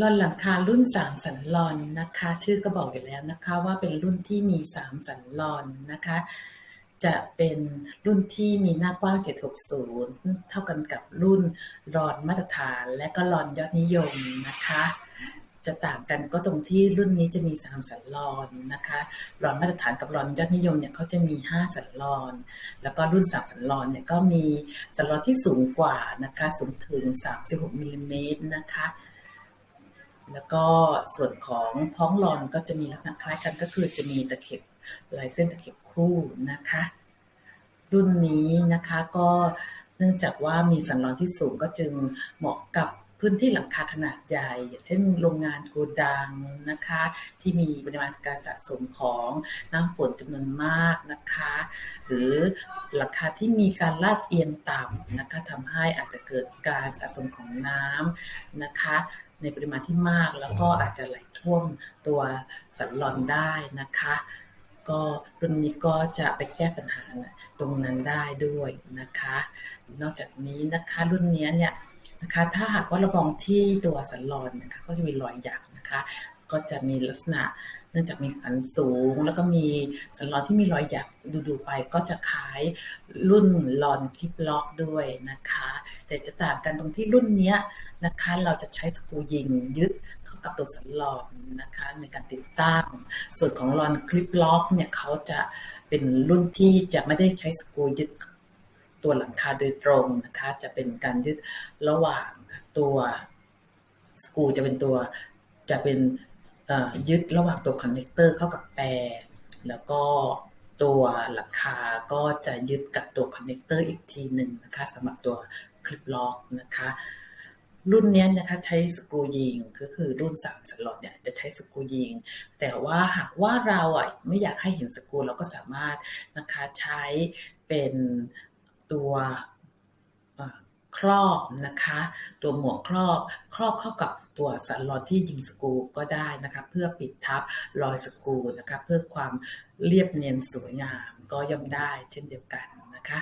ลอนหลังคารุ่น 3 สันลอนนะคะ ชื่อก็บอกอยู่แล้วนะคะว่าเป็นรุ่นที่มี 3 สันลอนนะคะ จะเป็นรุ่นที่มีหน้ากว้าง 760 เท่ากันกับรุ่นรอนมาตรฐานและก็รอนยอดนิยมนะคะ จะต่างกันก็ตรงที่รุ่นนี้จะมี 3 สันลอนนะคะรอนมาตรฐานกับรอนยอดนิยมเนี่ยเขาจะมี 5 สันลอน แล้วก็รุ่น 3 สันลอนเนี่ยก็มีสันลอนที่สูงกว่านะคะ สูงถึง 36มิลลิเมตรนะคะ แล้วก็ส่วนของท้องรอนก็จะมีลักษณะคล้ายกันก็คือจะมีตะเข็บลายเส้นตะเข็บคู่นะคะ รุ่นนี้นะคะก็เนื่องจากว่ามีสันลอนที่สูงก็จึงเหมาะกับพื้นที่หลังคาขนาดใหญ่ อย่างเช่นโรงงานโกดังนะคะ ที่มีปริมาณการสะสมของน้ำฝนจำนวนมากนะคะ หรือหลังคาที่มีการลาดเอียงต่ำนะคะทำให้อาจจะเกิดการสะสมของน้ำนะคะ ในปริมาณที่มาก แล้วก็อาจจะไหลท่วมตัวสันลอนได้นะคะ ก็รุ่นนี้ก็จะไปแก้ปัญหาตรงนั้นได้ด้วยนะคะ นอกจากนี้นะคะรุ่นนี้เนี่ยนะคะถ้าหากว่าเรามองที่ตัวสันลอนนะคะก็จะมีรอยหยักนะคะ ก็จะมีลักษณะ เนื่องจากมีสันสูง แล้วก็มีสันลอนที่มีรอยหยักดูๆไปก็จะคล้ายรุ่นลอนคลิปล็อกด้วยนะคะ แต่จะต่างกันตรงที่รุ่นนี้นะคะเราจะใช้สกูยิงยึดเข้ากับตัวสันลอนนะคะในการติดตั้ง ส่วนของลอนคลิปล็อกเนี่ยเขาจะเป็นรุ่นที่จะไม่ได้ใช้สกูยึดตัวหลังคาโดยตรงนะคะจะเป็นการยึดระหว่างตัวสกูจะเป็นตัวจะเป็น ยึดระหว่างตัวคอนเนคเตอร์เข้ากับแปร แล้วก็ตัวหลังคาก็จะยึดกับตัวคอนเนคเตอร์อีกทีหนึ่งนะคะสำหรับตัวคลิปล็อกนะคะ รุ่นนี้นะคะใช้สกรูยิงก็คือรุ่น3สล็อตเนี่ยจะใช้สกรูยิง แต่ว่าหากว่าเราอะไม่อยากให้เห็นสกรูเราก็สามารถนะคะใช้เป็นตัว รอบนะคะ ตัวหมวกครอบครอบเข้ากับตัวสันลอดที่ยิงสกูก็ได้นะคะ เพื่อปิดทับรอยสกูนะคะ เพื่อความเรียบเนียนสวยงามก็ย่อมได้เช่นเดียวกันนะคะ